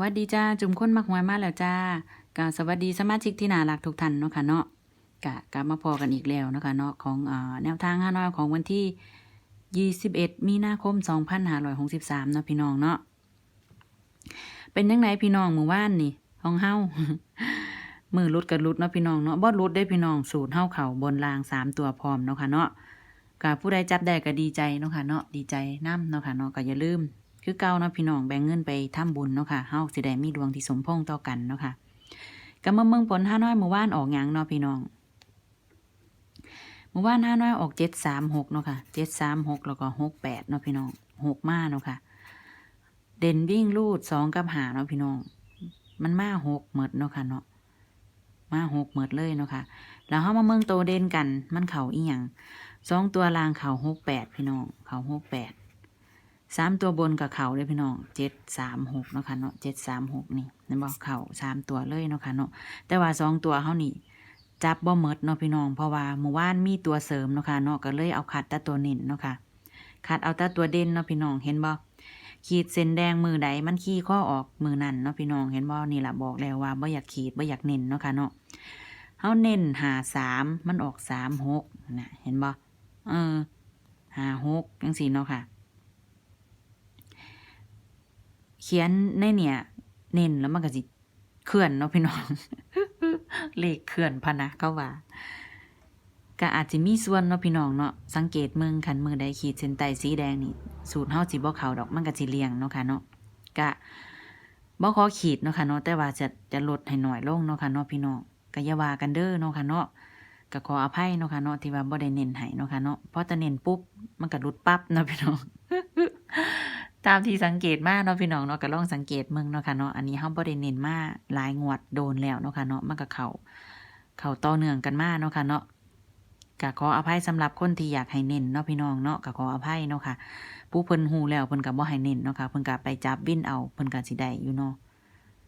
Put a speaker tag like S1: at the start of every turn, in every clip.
S1: วัสดีจ้าจุ่มค้นมักหวยมาแล้วจ้ากาสวัสดีสมาชิกที่น่ารักทุกท่านเนาะค่ะเนาะกะกลับมาพอกันอีกแล้วเนาะค่ะเนาะของอแนวทางห้าน้อยของวันที่ 21 มีนาคม 2563เนาะพี่น้องเนาะเป็นยังไงพี่น้องหมู่บ้านนี่ของเฮามือรุดกับรุดเนาะพี่น้องเนาะบ่รุดได้พี่น้องสูตรเฮาเข่าบนรางสามตัวพร้อมเนาะค่ะเนาะกะผู้ใดจับได้ก็ดีใจเนาะค่ะเนาะดีใจนํเนาะค่ะเนาะก็อย่าลืม คือเก่าเนาะพี่น้องแบ่งเงินไปทำบุญเนาะค่ะเฮาสิได้มีดวงที่สมพงต่อกันเนาะค่ะก็มาเมืองผลห้าน้อยเมื่อวานออกหยังเนาะพี่น้องเมื่อวานห้าน้อยออกเจ็ดสามหกเนาะค่ะเจ็ดสามหกแล้วก็หกแปดเนาะพี่น้องหกมาเนาะค่ะ เด่นวิ่งลูดสองกับหาเนาะพี่น้อง มันมาหกหมดเนาะค่ะเนาะมาหกหมดเลยเนาะค่ะแล้วเฮามาเมืองโตเด่นกัน มันเข่าอีหยังสองตัวลางเข่าหกแปดพี่น้องเข่าหกแปด สามตัวบนกับเขาเลยพี่น้องเจ็ดสามหกเนาะค่ะเนาะเจ็ดสามหกนี่นั่นบอกเขาสามตัวเลยเนาะค่ะเนาะแต่ว่าสองตัวเขานี่จับบ่เมดเนาะพี่น้องเพราะว่าเมื่อวานมีตัวเสริมเนาะค่ะเนาะก็เลยเอาขัดแต่ตัวเน้นเนาะค่ะขัดเอาแต่ตัวเด่นเนาะพี่น้องเห็นบ่ขีดเส้นแดงมือใดมันขี้ข้อออกมือนั่นเนาะพี่น้องเห็นบ่นี่แหละบอกแล้วว่าบ่อยากขีดบ่อยากเน้นเนาะค่ะเนาะเขาเน้นหาสามมันออกสามหกนะเห็นบ่เออหาหกจังสี่เนาะค่ะ เขียนในเนี่ย เน้นแล้วมันก็สิเคลื่อนเนาะพี่น้อง เลขเคลื่อนพะนะก็ว่าก็อาจจะมีส่วนเนาะพี่น้องเนาะสังเกตเมืองคันมือใดขีดเส้นใต้สีแดงนี่สูตรเฮาสิบ่เข้าดอกมันก็สิเลียงเนาะค่ะเนาะก็บ่ขอขีดเนาะค่ะเนาะแต่ว่าจะจะลดให้หน่อยลงเนาะค่ะเนาะพี่น้องก็อย่าว่ากันเด้อเนาะค่ะเนาะก็ขออภัยเนาะค่ะเนาะที่ว่าบ่ได้เน้นให้เนาะค่ะเนาะพราะเน้นปุ๊บมันก็หลุดปั๊บเนาะพี่น้อง ตามที่สังเกตมาเนาะพี่น้องเนาะก็ลองสังเกตเมืองเนาะค่ะเนาะอันนี้เฮาบ่ได้เน้นมาหลายงวดโดนแล้วเนาะค่ะเนาะมันก็เข้าเข้าต่อเนื่องกันมาเนาะค่ะเนาะก็ขออภัยสำหรับคนที่อยากให้เน้นเนาะพี่น้องเนาะก็ขออภัยเนาะค่ะ ผู้เพิ่นฮู้แล้วเพิ่นก็บ่ให้เน้นเนาะค่ะเพิ่นก็ไปจับวินเอาเพิ่นก็สิได้อยู่เนาะ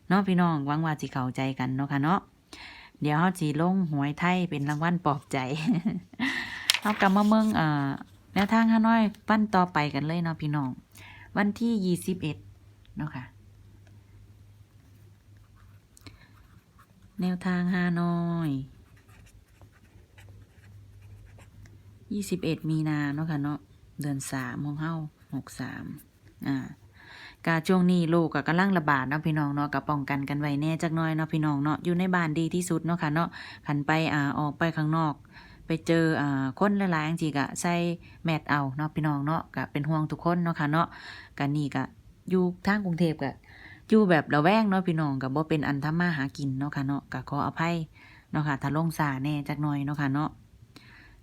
S1: เนาะพี่น้องหวังว่าสิเข้าใจกันเนาะค่ะเนาะเดี๋ยวเฮาสิลงหวยไทยเป็นรางวัลปลอบใจเฮากลับมาเมืองเอ่อแนวทางฮาน้อยวันต่อไปกันเลยเนาะพี่น้อง วันที่ยี่สิบเอ็ดเนาะค่ะ แนวทางฮานอยยี่สิบเอ็ดมีนาเนาะค่ะเนาะเดือนสามของเฮาหกสามอ่ากาช่วงนี้โรคก็กำลังระบาดเนาะพี่น้องเนาะก็ป้องกันกันไว้แน่จักน้อยเนาะพี่น้องเนาะอยู่ในบ้านดีที่สุดเนาะค่ะเนาะขันไปอ่าออกไปข้างนอก ไปเจออ่าคนหลายๆจริงๆก็ใส่แมสเอาเนาะพี่น้องเนาะก็เป็นห่วงทุกคนเนาะค่ะเนาะกันนี่ก็อยู่ทางกรุงเทพก็อยู่แบบระแวงเนาะพี่น้องก็บ่เป็นอันทำมาหากินเนาะค่ะเนาะก็ขออภัยเนาะค่ะถ้าลงสาแน่จักหน่อยเนาะค่ะเนาะ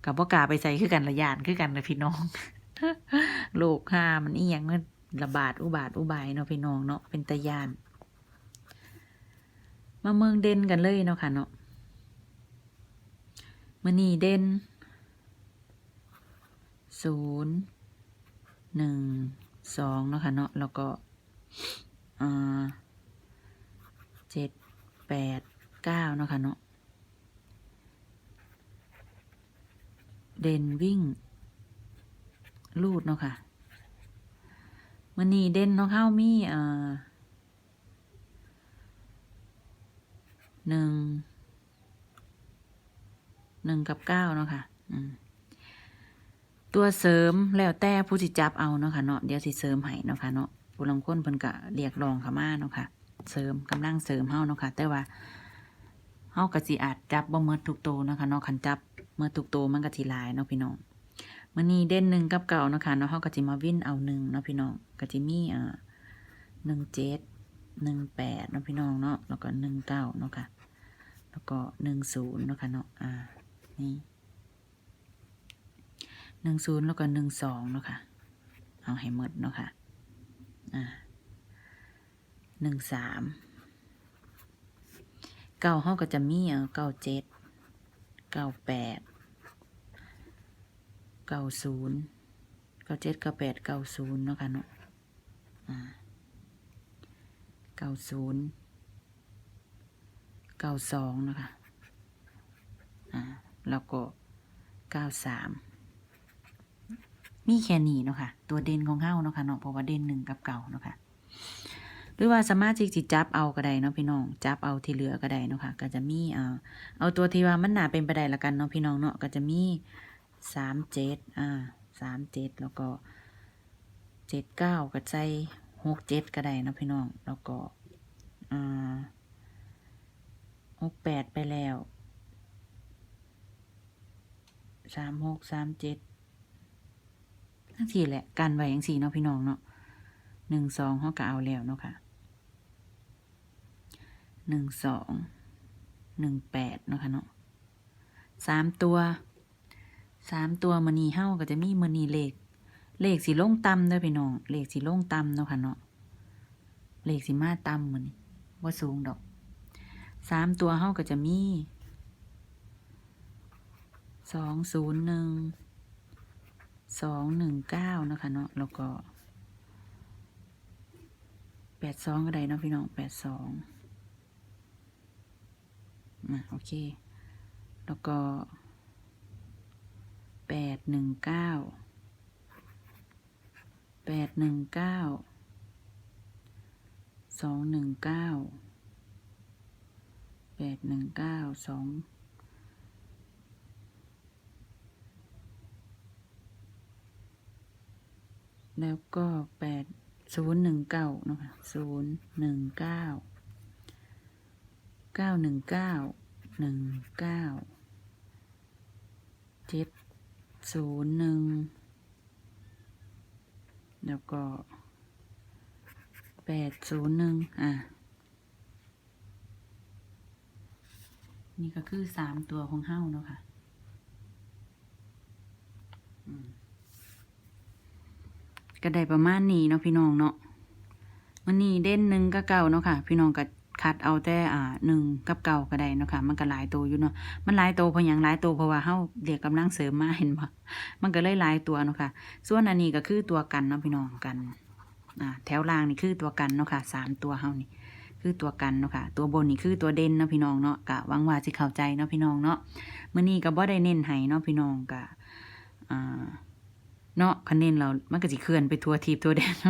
S1: ก็บ่กาไปใส่คือกันระยานคือกันนะพี่น้องโลกห้ามันอีหยังมันระบาดอุบาทอุบายเนาะพี่น้องเนาะเป็นตะยาน มาเมืองเด่นกันเลยเนาะค่ะเนาะ มือนีเด่นศูนย์หนึ่งสองเนาะค่ะเนาะแล้วก็เจ็ดแปดเก้าเนาะค่ะเนาะเด่นวิ่ง ลูดเนาะค่ะมื่อนี้เด่นเนาะเข้ามีอ่อหนึ่ง หนึ่งกับเก้าเนาะค่ะตัวเสริมแล้วแต่ผู้สิจับเอาเนาะค่ะเนาะเดี๋ยวสิเสริมให้เนาะค่ะเนาะผู้ลังคนเพิ่นก็เรียกรองเข้ามาเนาะค่ะ เสริมกำลังเสริมเฮาเนาะค่ะ แต่ว่าเฮาก็สิอาจจับบ่เมิดทุกโตวเนาะค่ะเนาะคันจับเมิดทุกโตวมันก็สิหลายเนาะพี่น้องมื้อนี้เด่นหนึ่งกับเก่าเนาะค่ะเนาะเฮาก็สิมาวิ่นเอาหนึ่งเนาะพี่น้องก็สิมีอ่าหนึ่งเจ็ดหนึ่งแปดเนาะพี่น้องเนาะแล้วก็หนึ่งเก้าเนาะค่ะ แล้วก็หนึ่งศูนย์เนาะค่ะเนาะอ่า นี่หนึ่งศูนย์แล้วก็หนึ่งสองเนาะค่ะ เอาให้หมดเนาะค่ะ อ่าหนึ่งสามเก้าห้าก็จะมีเอ่เก้าเจ็ดเก้าแปดเก้าศูนย์เก้าเจ็ดเก้าแปดเก้าศูนย์เนาะค่ะเนาะอ่าเก้าศูนย์เก้าสองนะคะอ่า แล้วก็เก้าสามมีแค่นี้เนาะค่ะ ตัวเด่นของเฮาเนาะค่ะเนาะเพราะว่าเด่นหนึ่งกับเก่าเนาะค่ะรือว่าสามารถที่สิจับเอาก็ได้เนาะพี่น้องจับเอาที่เหลือก็ได้เนาะค่ะ ก็จะมีอ่าเอาตัวที่ว่ามันหนาเป็นไปได้ละกันเนาะพี่น้องเนาะก็จะมีสามเจ็ดอ่าสามเจ็ดแล้วก็เจ็ดเก้าก็ใส่หกเจ็ดก็ได้เนาะพี่น้องแล้วก็อ่าหกแปดไปแล้ว สามหกสามเจ็ดทั้งสี่แหละกันไว้อย่างสี่เนาะพี่น้องเนาะหนึ่งสองเขาก็เอาแล้วเนาะค่ะหนึ่งสองหนึ่งแปดเนาะค่ะเนาะสามตัวสามตัวมันนีเฮ้าก็จะมีมันนีเลข เลขสีลงต่ำด้อพี่น้องเลขสีลงต่ำเนาะค่ะเนาะเลขสีมาต่ำมันว่าสูงดอกสามตัวเฮาก็จะมี สองศูนย์หนึ่งสองหนึ่งเก้านะคะเนาะแล้วก็แปดสองก็ได้เนาะพี่น้องแปดสองอะโอเค แล้วก็แปดหนึ่งเก้าแปดหนึ่งเก้าสองหนึ่งเก้าแปดหนึ่งเก้าสอง แล้วก็แปดศูนย์หนึ่งเก้านะคะศูนย์หนึ่งเก้าเก้าหนึ่งเก้าหนึ่งเก้าเจ็ดศูนย์หนึ่งแล้วก็แปดศูนย์หนึ่งอะ นี่ก็คือสามตัวของเฮ้าเนาะค่ะ ก็ได้ประมาณนี้เนาะพี่น้องเนาะมันนี่เด่นหนึ่งกับเก่าเนาะค่ะ พี่น้องก็คัดเอาแต่อ่าหนึ่งกับเก่าก็ได้เนาะค่ะ มันก็หลายตัวอยู่เนาะมันหลายตัวเพราะหยังหลายตัวเพราะว่าเฮาเรียกกำลังเสริมมาเห็นบ่มันก็เลยหลายตัวเนาะค่ะ ส่วนอันนี้ก็คือตัวกันเนาะพี่น้องกันอ่าแถวล่างนี่คือตัวกันเนาะค่ะสามตัวเฮานี่คือตัวกันเนาะค่ะ ตัวบนนี่คือตัวเด่นเนาะพี่น้องเนาะกะหวังว่าสิเข้าใจเนาะพี่น้องเนาะมื้อนี้ก็บ่ได้เน้นให้เนาะพี่น้องกะอ่า เนาะคันเน้นเรามันก็สิเคลื่อนไปทั่วทีบทั่วแดนเน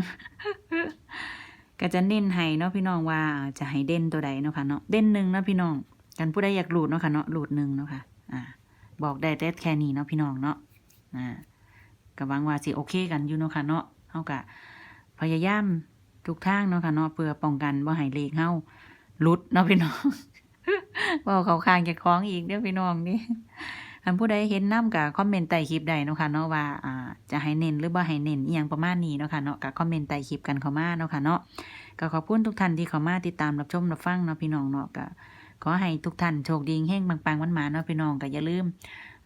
S1: ก็จะเน้นให้เนาะพี่น้องว่าจะให้เด่นตัวใดเนาะค่ะเนาะเด่นหนึ่งเนาะพี่น้องกันผู้ใดอยากหลุดเนาะค่ะเนาะหลุดหนึ่งเนาะค่ะอ่า บอกได้แต่แค่นี้เนาะพี่น้องเนาะอ่าก็หวังว่าสิโอเคกันอยู่เนาะค่ะเนาะเฮาก็พยายามทุกทางเนาะค่ะเนาะเพื่อป้องกันบ่ให้เลขเฮาหลุดเนาะพี่น้องเว้าเขาข้างแกของอีกเด้อพี่น้องนี่ คันผู้ใดเห็นน้ำก็คอมเมนต์ใต้คลิปได้เนาะค่ะเนาะว่าอ่าจะให้เน้นหรือบ่ให้เน้นอีหยังประมาณนี้เนาะค่ะเนาะก็คอมเมนต์ใต้คลิปกันเข้ามาเนาะค่ะเนาะก็ขอบคุณทุกท่านที่เข้ามาติดตามรับชมรับฟังเนาะพี่น้องเนาะก็ขอให้ทุกท่านโชคดีเฮงปังๆวานๆเนาะพี่น้องก็อย่าลืม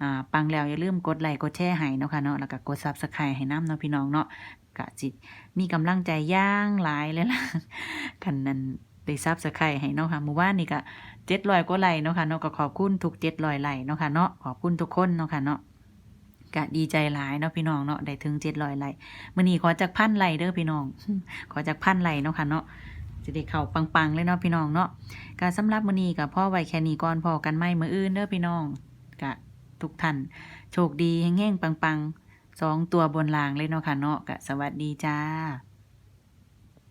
S1: อ่าปังแล้วอย่าลืมกดไลค์กดแชร์ให้เนาะค่ะเนาะแล้วก็กดซับสไครต์ให้น้ำเนาะพี่น้องเนาะก็จิตมีกำลังใจย่างหลายเลยล่ะคันนั้นได้ซับสไครต์ให้เนาะค่ะหมู่บ้านนี่ก็ เจ็ดร้อยกว่าไลเนาะค่ะเนาะก็ขอบคุณทุกเจ็ดร้อยไหลเนาะค่ะเนาะขอบคุณทุกคนเนาะค่ะเนาะก็ดีใจหลายเนาะพี่น้องเนาะได้ถึงเจ็ดร้อยไหลมื้อนี้ขอจากพันไหลเด้อพี่น้อง ขอจากพันไหลเนาะค่ะเนาะจะได้เข้าปังๆเลยเนาะพี่น้องเนาะก็สำหรับมื้อนี้ก็พ่อไวแค่นี้ก่อนพอกันใหม่มืออื่นเด้อพี่น้องก็ทุกท่านโชคดีแห้งๆปังๆสองตัวบนรางเลยเนาะค่ะเนาะกะสวัสดีจ้า